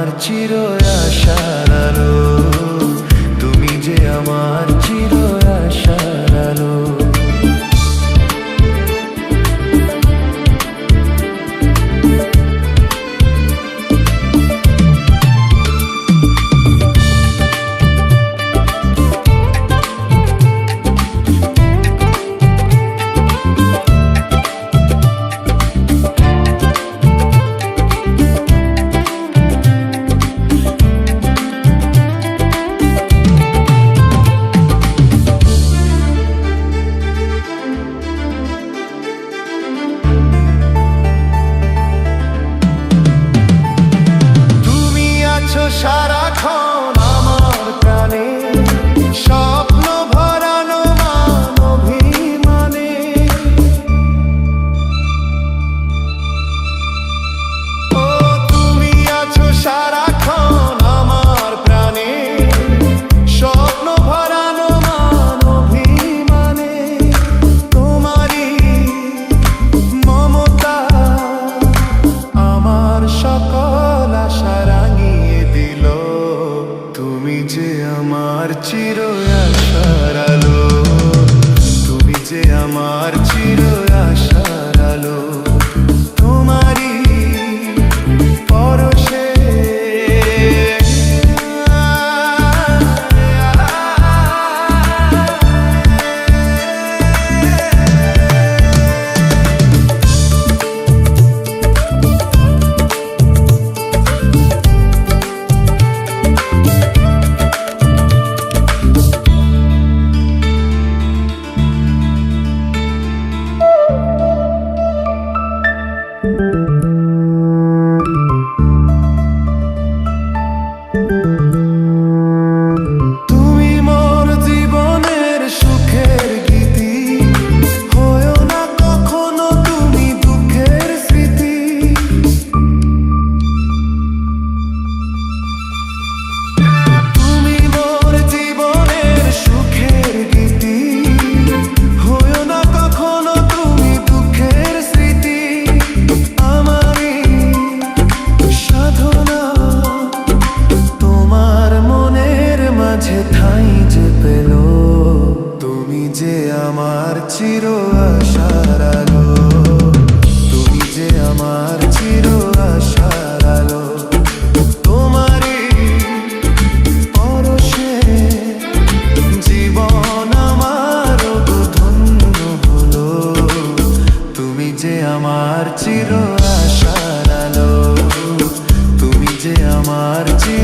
আমার চির আশা। you. to যে ঠাঁই যে পেল তুমি যে আমার চির আশার আলো। তুমি যে আমার চির আশার আলো। তোমারই পরশে জীবন আমার ধন্য তুমি যে আমার চির আশার আলো। তুমি যে আমার চির